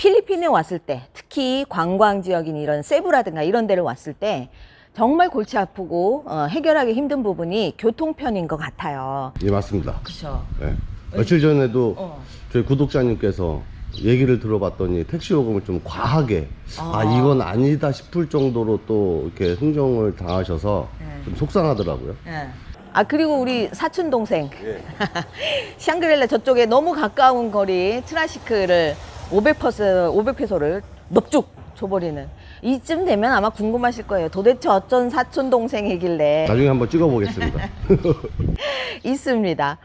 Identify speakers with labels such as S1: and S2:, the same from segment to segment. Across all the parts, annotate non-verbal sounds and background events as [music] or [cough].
S1: 필리핀에 왔을 때 특히 관광 지역인 이런 세부라든가 이런 데를 왔을 때 정말 골치 아프고 어, 해결하기 힘든 부분이 교통편인 것 같아요.
S2: 예, 맞습니다.
S1: 그렇죠.
S2: 예. 며칠 전에도
S1: 어.
S2: 저희 구독자님께서 얘기를 들어봤더니 택시 요금을 좀 과하게 아,
S1: 아.
S2: 이건 아니다 싶을 정도로 또 이렇게 흥정을 당하셔서
S1: 네.
S2: 좀 속상하더라고요.
S1: 예. 아 그리고 우리 사촌 동생
S2: 예. [laughs]
S1: 샹그릴라 저쪽에 너무 가까운 거리 트라시크를 500퍼스 500페소를 넙죽 줘버리는 이쯤 되면 아마 궁금하실 거예요. 도대체 어쩐 사촌 동생이길래
S2: 나중에 한번 찍어보겠습니다. [laughs]
S1: 있습니다.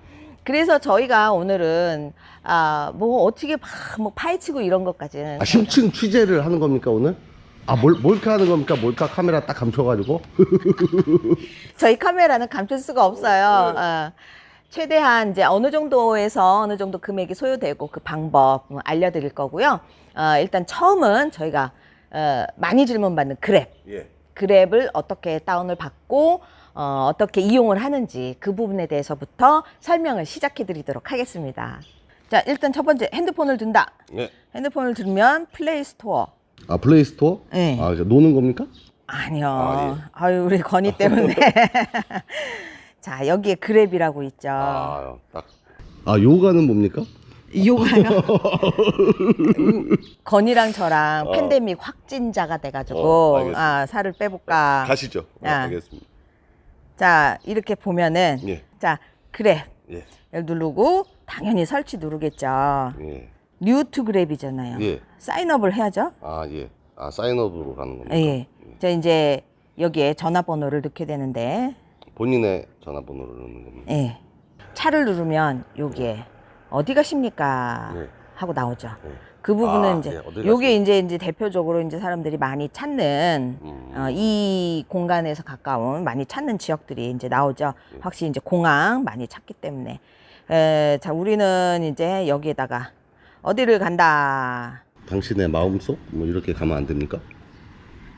S1: 그래서 저희가 오늘은 아 뭐 어떻게 막뭐 파헤치고 이런 것까지는
S2: 아, 심층 취재를 하는 겁니까 오늘? 아 몰, 몰카 하는 겁니까? 몰카 카메라 딱 감춰가지고 [laughs]
S1: 저희 카메라는 감출 수가 없어요. 어, 최대한 이제 어느 정도에서 어느 정도 금액이 소요되고 그 방법 뭐 알려드릴 거고요. 어, 일단 처음은 저희가 어, 많이 질문받는 그랩.
S2: 예.
S1: 그랩을 어떻게 다운을 받고 어, 어떻게 이용을 하는지 그 부분에 대해서부터 설명을 시작해 드리도록 하겠습니다. 자, 일단 첫 번째 핸드폰을 든다.
S2: 예.
S1: 핸드폰을 들면 플레이 스토어.
S2: 아 플레이 스토어?
S1: 네.
S2: 아 이제 노는 겁니까?
S1: 아니요.
S2: 아, 예.
S1: 아유, 우리 건이 때문에. [laughs] 자, 여기에 그랩이라고 있죠.
S2: 아 딱. 아 요가는 뭡니까?
S1: 요가요? [laughs] 건이랑 저랑
S2: 어.
S1: 팬데믹 확진자가 돼가지고,
S2: 어, 알겠습니다.
S1: 아, 살을 빼볼까.
S2: 가시죠. 네,
S1: 아.
S2: 알겠습니다.
S1: 자, 이렇게 보면은,
S2: 예.
S1: 자, 그랩.
S2: 예.
S1: 를 누르고, 당연히 설치 누르겠죠.
S2: 예.
S1: 뉴 투 그랩이잖아요.
S2: 예.
S1: 사인업을 해야죠.
S2: 아 예. 아 사인업으로 가는 겁니까?
S1: 예. 자, 이제 여기에 전화번호를 넣게 되는데,
S2: 본인의 전화번호를 넣는 겁니다.
S1: 예. 차를 누르면 여기에 어디 가십니까?
S2: 예.
S1: 하고 나오죠.
S2: 예.
S1: 그 부분은
S2: 아,
S1: 이제
S2: 예, 어디
S1: 요게 이제 이제 대표적으로 이제 사람들이 많이 찾는
S2: 음.
S1: 어, 이 공간에서 가까운 많이 찾는 지역들이 이제 나오죠.
S2: 예.
S1: 확실히 이제 공항 많이 찾기 때문에. 에, 자, 우리는 이제 여기에다가 어디를 간다.
S2: 당신의 마음속 뭐 이렇게 가면 안 됩니까?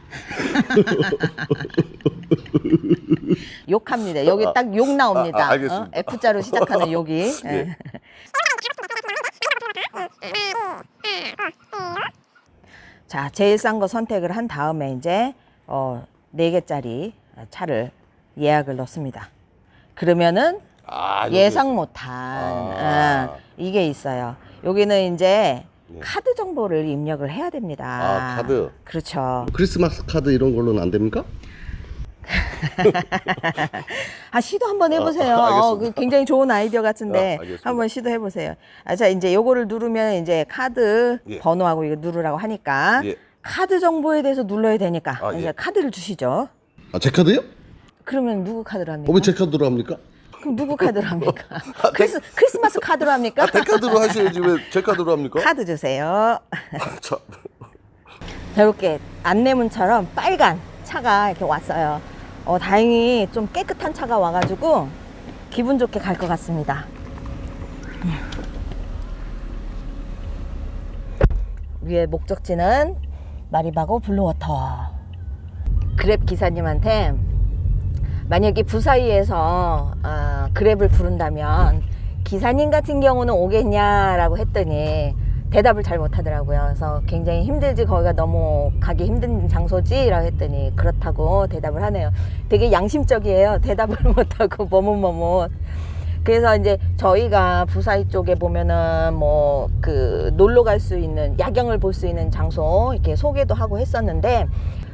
S2: [laughs]
S1: 욕합니다. 여기 딱욕 나옵니다.
S2: 아, 아, 알겠습니다.
S1: 어? F자로 시작하는 [laughs] 욕이.
S2: 예.
S1: 예. 자, 제일 싼 거 선택을 한 다음에 이제 어, 4개짜리 차를 예약을 넣습니다. 그러면은
S2: 아
S1: 예상 못한
S2: 아.
S1: 어, 이게 있어요. 여기는 이제
S2: 예.
S1: 카드 정보를 입력을 해야 됩니다.
S2: 아, 카드?
S1: 그렇죠.
S2: 크리스마스 카드 이런 걸로는 안 됩니까? [laughs]
S1: 아 시도 한번 해보세요.
S2: 아.
S1: 어, 그 굉장히 좋은 아이디어 같은데
S2: 아.
S1: 한번 시도해 보세요. 아, 자 이제 요거를 누르면 이제 카드
S2: 예.
S1: 번호하고 이거 누르라고 하니까
S2: 예.
S1: 카드 정보에 대해서 눌러야 되니까
S2: 아,
S1: 이제
S2: 예.
S1: 카드를 주시죠.
S2: 아 제 카드요?
S1: 그러면 누구 카드로 합니까?
S2: 어, 왜 제 카드로 합니까?
S1: 그럼 누구 카드로 합니까? 크리스, 크리스마스 카드로 합니까?
S2: 아, 제 카드로 하셔야지 왜 제 카드로 합니까?
S1: 카드 주세요.
S2: 참.
S1: 자, 이렇게 안내문처럼 빨간 차가 이렇게 왔어요. 어, 다행히 좀 깨끗한 차가 와가지고 기분 좋게 갈 것 같습니다. 위에 목적지는 마리바고 블루워터. 그랩 기사님한테 만약에 부사이에서 아, 그랩을 부른다면 기사님 같은 경우는 오겠냐라고 했더니 대답을 잘 못하더라고요. 그래서 굉장히 힘들지 거기가 너무 가기 힘든 장소지라고 했더니 그렇다고 대답을 하네요. 되게 양심적이에요. [laughs] 대답을 못하고 머뭇머뭇. 그래서 이제 저희가 부사이 쪽에 보면은 뭐 그 놀러 갈 수 있는 야경을 볼 수 있는 장소 이렇게 소개도 하고 했었는데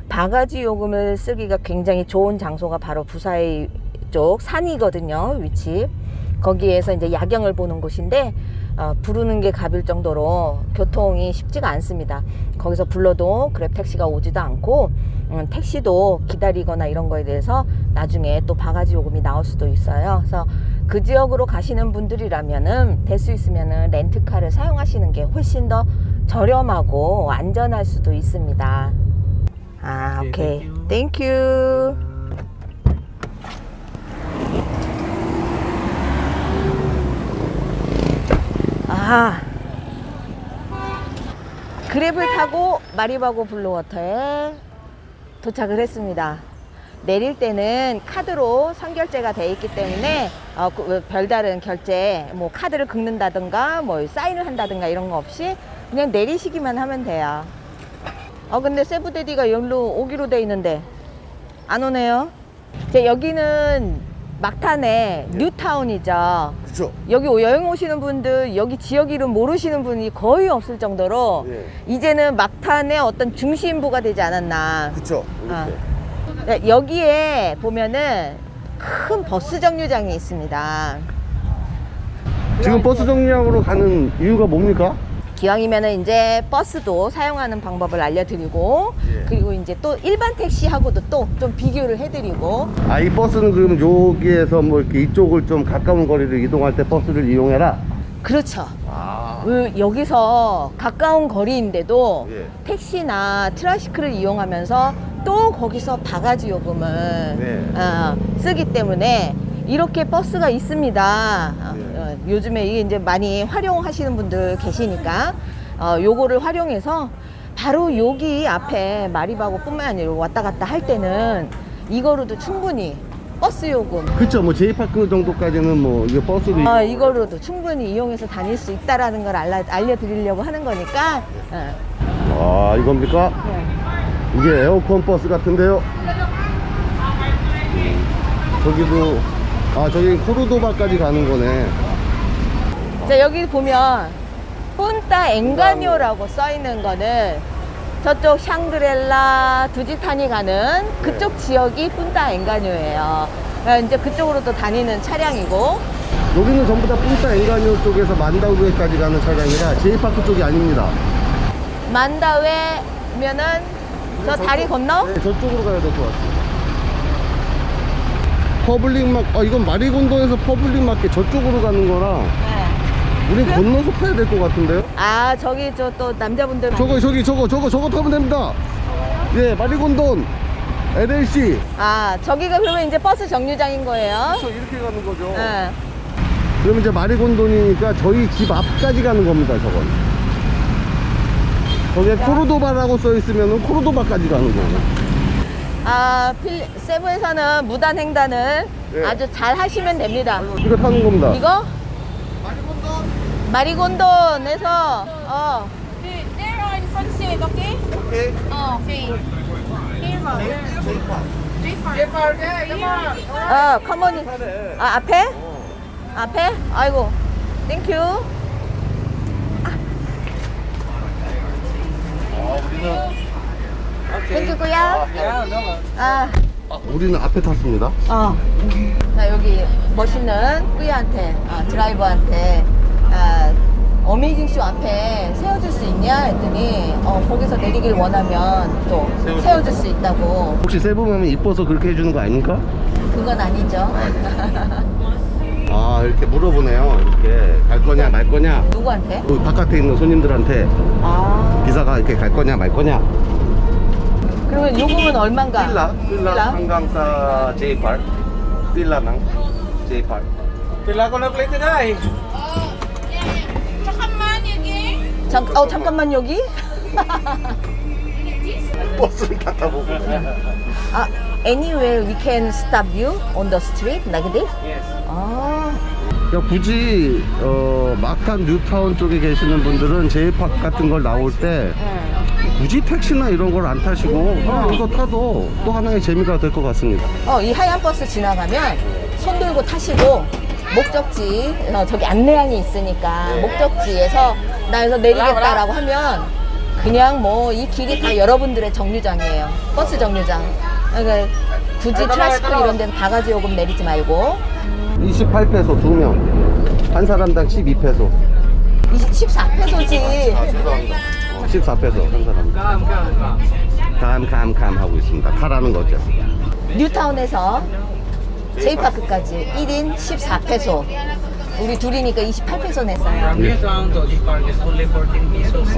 S1: 바가지 요금을 쓰기가 굉장히 좋은 장소가 바로 부사이 쪽 산이거든요 위치 거기에서 이제 야경을 보는 곳인데 어, 부르는 게 갑일 정도로 교통이 쉽지가 않습니다. 거기서 불러도 그랩 택시가 오지도 않고 음, 택시도 기다리거나 이런 거에 대해서 나중에 또 바가지 요금이 나올 수도 있어요. 그래서 그 지역으로 가시는 분들이라면은 될 수 있으면은 렌트카를 사용하시는 게 훨씬 더 저렴하고 안전할 수도 있습니다. 아,
S3: 오케이,
S1: 오케이. 땡큐. 아. 그랩을 타고 마리바고 블루워터에 도착을 했습니다. 내릴 때는 카드로 선결제가 돼 있기 때문에 어, 그 별다른 결제, 뭐 카드를 긁는다든가 뭐 사인을 한다든가 이런 거 없이 그냥 내리시기만 하면 돼요. 어 근데 세부데디가 여기로 오기로 돼 있는데 안 오네요. 이제 여기는 막탄의 뉴타운이죠.
S2: 그쵸.
S1: 여기 여행 오시는 분들 여기 지역 이름 모르시는 분이 거의 없을 정도로
S2: 예.
S1: 이제는 막탄의 어떤 중심부가 되지 않았나.
S2: 그쵸.
S1: 아. 네, 여기에 보면은 큰 버스 정류장이 있습니다.
S2: 지금 버스 정류장으로 가는 이유가 뭡니까?
S1: 기왕이면은 이제 버스도 사용하는 방법을 알려드리고
S2: 예.
S1: 그리고 이제 또 일반 택시하고도 또 좀 비교를 해드리고
S2: 아, 이 버스는 그럼 여기에서 뭐 이렇게 이쪽을 좀 가까운 거리를 이동할 때 버스를 이용해라?
S1: 그렇죠.
S2: 아.
S1: 그 여기서 가까운 거리인데도
S2: 예.
S1: 택시나 트라시크를 이용하면서 또 거기서 바가지 요금을
S2: 네.
S1: 어, 쓰기 때문에 이렇게 버스가 있습니다. 어, 요즘에 이게 이제 많이 활용하시는 분들 계시니까 어, 요거를 활용해서 바로 여기 앞에 마리바고 뿐만 아니라 왔다 갔다 할 때는 이거로도 충분히 버스 요금
S2: 그쵸. 뭐 제이파크 정도까지는 뭐 이게 버스도
S1: 어, 이거로도 충분히 이용해서 다닐 수 있다라는 걸 알려, 알려드리려고 하는 거니까 어.
S2: 아, 이겁니까?
S1: 네.
S2: 이게 에어컨 버스 같은데요. 저기도 아 저기 코르도바까지 가는 거네.
S1: 자 여기 보면 푼타 엥가뇨라고 써 있는 거는 저쪽 샹그렐라 두지탄이 가는 그쪽 지역이 푼타 엥가뇨예요. 어, 이제 그쪽으로도 다니는 차량이고
S2: 여기는 전부 다 푼타 엔가뇨 쪽에서 만다우에까지 가는 차량이라 제이파크 쪽이 아닙니다.
S1: 만다웨면은 저 다리 건너
S2: 네, 저쪽으로 가야 될 것 같아요. 퍼블릭 막, 아 이건 마리곤도에서 퍼블릭 마켓 저쪽으로 가는 거라
S1: 네.
S2: 우린 건너서 타야 될 것 같은데요?
S1: 아 저기 저 또 남자분들
S2: 저거 저기 저거 저거 저거 타면 됩니다. 예, 마리곤돈 LLC.
S1: 아 저기가 그러면 이제 버스 정류장인 거예요.
S2: 그렇죠, 이렇게 가는 거죠.
S1: 네.
S2: 그럼 이제 마리곤돈이니까 저희 집 앞까지 가는 겁니다, 저건. 거기에 코르도바라고 써 있으면 코르도바까지 가는 거예요.
S1: 아, 필, 세부에서는 무단 횡단을
S2: 네.
S1: 아주 잘 하시면 됩니다.
S2: 이거 타는 겁니다.
S1: 이거? 마리곤돈에서 어,
S3: There are in front seat, okay?
S2: 오케이.
S3: Oh, okay. Here.
S1: 어, 커먼 아, 앞에? 앞에? 아이고. 땡큐. 땡큐구야. 아,
S2: 아, 우리는 앞에 탔습니다.
S1: 어. 자, 여기 멋있는 꾸이한테, 아, 드라이버한테, 아, 어메이징 쇼 앞에 세워줄 수 있냐 했더니, 어, 거기서 내리길 원하면 또 세워줄 수 있다고.
S2: 혹시 세부맘이 이뻐서 그렇게 해주는 거 아닙니까?
S1: 그건 아니죠. [laughs]
S2: 아, 이렇게 물어보네요. 이렇게 갈 거냐, 말 거냐.
S1: 누구한테?
S2: 그 바깥에 있는 손님들한테
S1: 아.
S2: 기사가 이렇게 갈 거냐, 말 거냐.
S1: 그러면 요금은 얼만가?
S4: Ko na plate na eh.
S3: Tsaka man, again.
S1: 잠, 어, 잠깐만 여기? [laughs]
S2: 버스를 다 타보고.
S1: 아, anywhere we can stop you on the street like this?
S4: Yes.
S1: 아,
S2: 그러니까 굳이 어, 막탄 뉴타운 쪽에 계시는 분들은 제이팍 같은 걸 나올 때
S1: 응.
S2: 굳이 택시나 이런 걸 안 타시고 그냥 이거 타도 또 하나의 재미가 될 것 같습니다.
S1: 어, 이 하얀 버스 지나가면 손 들고 타시고 목적지 어, 저기 안내양이 있으니까 목적지에서 나 여기서 내리겠다라고 하면 그냥 뭐 이 길이 다 여러분들의 정류장이에요. 버스 정류장. 그러니까 굳이 트라시크 이런 데는 바가지 요금 내리지 말고
S2: 28페소 두 명. 한 사람당 12페소.
S1: 24페소지.
S2: 14페소 한 사람. 감, 감, 감 하고 있습니다. 타라는 거죠.
S1: 뉴타운에서 제이파크까지 1인 14페소. 우리 둘이니까 28페소 냈어요.
S4: 14 pesos.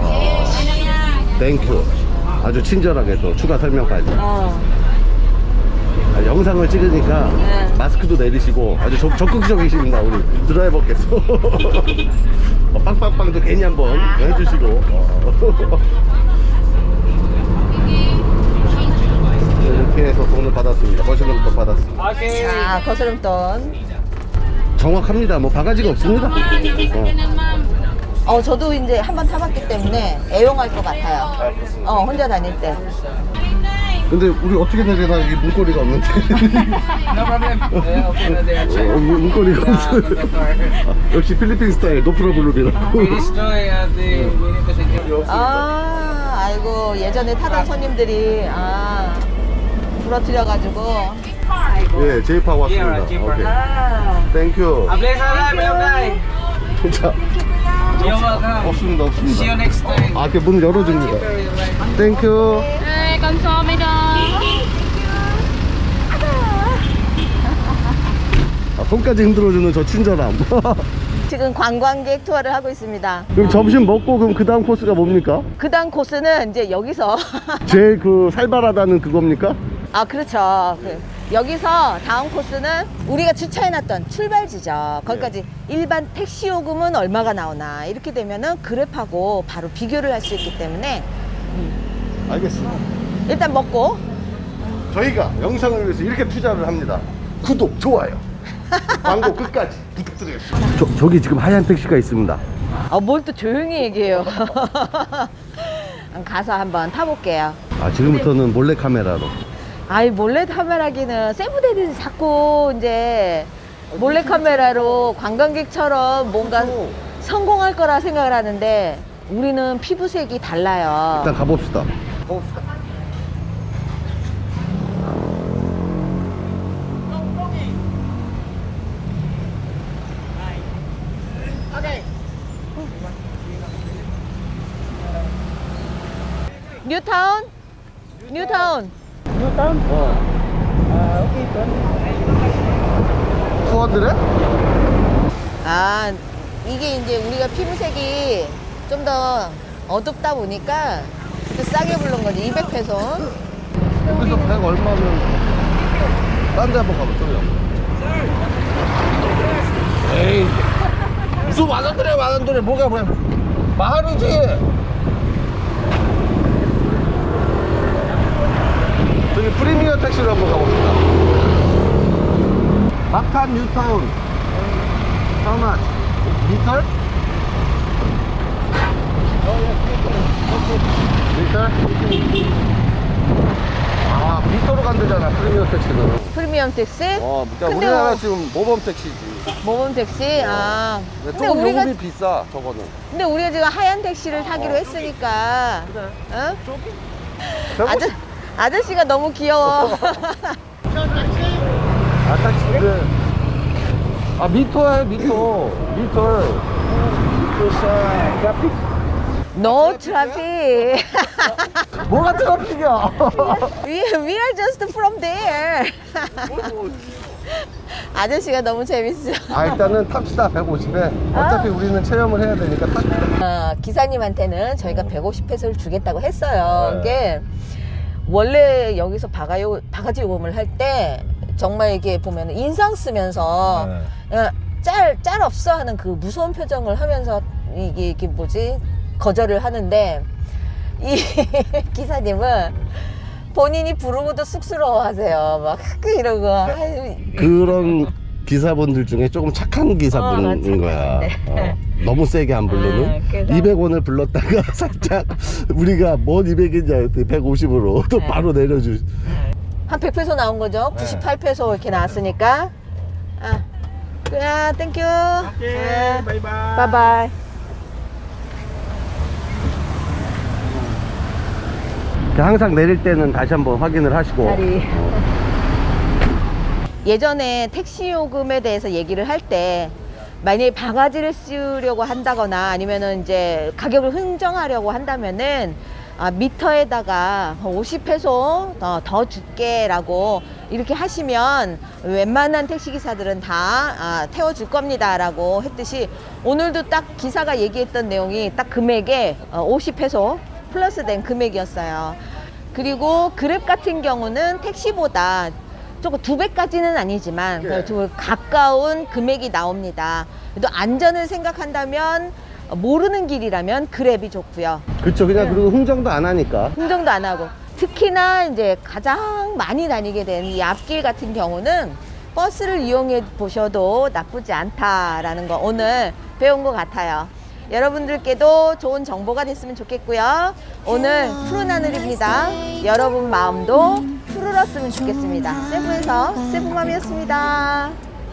S2: 땡큐. 아주 친절하게 또 추가 설명까지.
S1: 어.
S2: 아, 영상을 찍으니까
S1: 네.
S2: 마스크도 내리시고 아주 적, 적극적이십니다 우리 드라이버께서 [laughs] 어, 빵빵빵도 괜히 한번 해주시고 어. [laughs] 해서 돈을 받았습니다 거실로부터 받았습니다.
S1: 자, 거스름돈.
S2: 정확합니다 뭐 바가지가 없습니다 어.
S1: 어, 저도 이제 한 번 타봤기 때문에 애용할 것 같아요.
S2: 아.
S1: 어, 혼자 다닐 때.
S2: 근데 우리 어떻게 내려나 이게 문고리가 없는데. 어. 문- 문고리가 없어. 아, 역시 필리핀 스타일
S3: the winning passenger.
S1: 아, 아이고, 예전에 타던 손님들이, 아, 부러뜨려가지고.
S2: 예, 제이파 왔습니다. 오케이.
S1: 아,
S2: 땡큐.
S3: Ablay.
S2: 자,
S3: You're welcome.
S2: 없습니다, 없습니다.
S3: See you next time.
S2: 아, 이렇게 문 열어줍니다.
S3: Very.
S2: 땡큐.
S5: 네, 감사합니다.
S2: 아, 손까지 흔들어주는 저 친절함. [laughs]
S1: 지금 관광객 투어를 하고 있습니다.
S2: 그럼 점심 먹고 그럼 그 다음 코스가 뭡니까?
S1: 그 다음 코스는 이제 여기서.
S2: 제일 그 살벌하다는 그겁니까?
S1: 아, 그렇죠. 그, 여기서 다음 코스는 우리가 주차해놨던 출발지죠. 거기까지 일반 택시 요금은 얼마가 나오나. 이렇게 되면은 그랩하고 바로 비교를 할 수 있기 때문에
S2: 알겠습니다.
S1: 일단 먹고
S2: 저희가 영상을 위해서 이렇게 투자를 합니다. 구독, 좋아요. 광고 끝까지 부탁드리겠습니다. 저, 저기 지금 하얀 택시가 있습니다.
S1: 아, 뭘 또 조용히 얘기해요. [laughs] 가서 한번 타볼게요.
S2: 아, 지금부터는 몰래 카메라로.
S1: 아이, 몰래 카메라기는 세부대들이 자꾸 이제 몰래 카메라로 관광객처럼 뭔가 성공할 거라 생각을 하는데 우리는 피부색이 달라요.
S2: 일단 가봅시다. 가봅시다.
S1: 뉴타운? 뉴타운.
S2: 투어들에?
S1: 아, 이게 이제 우리가 피부색이 좀 더 어둡다 보니까 또 싸게 부른 거지. 200페소.
S2: 여기서 100 얼마면 딴데 한번 가보죠. 에이. 무슨 만원 들에 만원 들에 뭐가 뭐야. 마을이지. 저기 프리미어 택시로 한번 가봅시다. 마칸 뉴타운. How much? 미터? 아, 미터로 간대잖아, 프리미어 택시는.
S1: 프리미엄 택시?
S2: 어, 그러니까
S1: 근데
S2: 우리나라
S1: 어-
S2: 지금 모범 택시지.
S1: 모범 택시? 아.
S2: 근데
S1: 근데
S2: 조금
S1: 우리가,
S2: 요금이 비싸, 저거는.
S1: 근데 우리가 지금 하얀 택시를 타기로 했으니까. 어? 아저, 아저씨가 너무 귀여워.
S2: 아, 택시인데. 아, 미터야, 미터. 미터.
S1: no traffic.
S2: 뭐가 트래픽이야? [laughs]
S1: we, we are just from there. 아저씨가 너무 재밌어.
S2: 아, 일단은 탑시다, 150에. 어차피 우리는 체험을 해야 되니까 탑시다.
S1: 어, 기사님한테는 저희가 150페소를 주겠다고 했어요.
S2: 네.
S1: 이게 원래 여기서 바가요, 바가지 요금을 할 때 정말 이게 보면 인상 쓰면서
S2: 네.
S1: 어, 짤, 짤 없어 하는 그 무서운 표정을 하면서 이게, 이게 뭐지? 거절을 하는데 이 [laughs] 기사님은 본인이 부르고도 쑥스러워 하세요. 막 [laughs] 이러고.
S2: 그런 기사분들 중에 조금 착한
S1: 어,
S2: 기사분인
S1: 착한,
S2: 거야. [laughs]
S1: 네.
S2: 어, 너무 세게 안 부르는.
S1: 아, 그래서-
S2: 200원을 불렀다가 [laughs] 살짝 우리가 뭔 200인지 알았더니 150으로 [laughs] 또
S1: 네.
S2: 바로 내려주.
S1: 한 100페소 나온 거죠?
S2: 네.
S1: 98페소 이렇게 나왔으니까. 아, 야, 땡큐. 오케이,
S3: Bye-bye.
S1: 바이바이.
S2: 항상 내릴 때는 다시 한번 확인을 하시고.
S1: 자리. 예전에 택시 요금에 대해서 얘기를 할 때 만약에 바가지를 씌우려고 한다거나 아니면은 이제 가격을 흥정하려고 한다면은 아, 미터에다가 50페소 더, 더 줄게라고 이렇게 하시면 웬만한 택시기사들은 다 아, 태워줄 겁니다라고 했듯이 오늘도 딱 기사가 얘기했던 내용이 딱 금액에 어, 50페소 플러스 된 금액이었어요. 그리고 그랩 같은 경우는 택시보다 조금 두 배까지는 아니지만
S2: 예.
S1: 좀 가까운 금액이 나옵니다. 그래도 안전을 생각한다면 모르는 길이라면 그랩이 좋고요.
S2: 그쵸. 그냥 그리고 흥정도 안 하니까.
S1: 흥정도 안 하고 특히나 이제 가장 많이 다니게 된이 앞길 같은 경우는 버스를 이용해 보셔도 나쁘지 않다라는 거 오늘 배운 것 같아요. 여러분들께도 좋은 정보가 됐으면 좋겠고요. 오늘 푸른 하늘입니다. 여러분 마음도 푸르렀으면 좋겠습니다. 세부에서 세부맘이었습니다.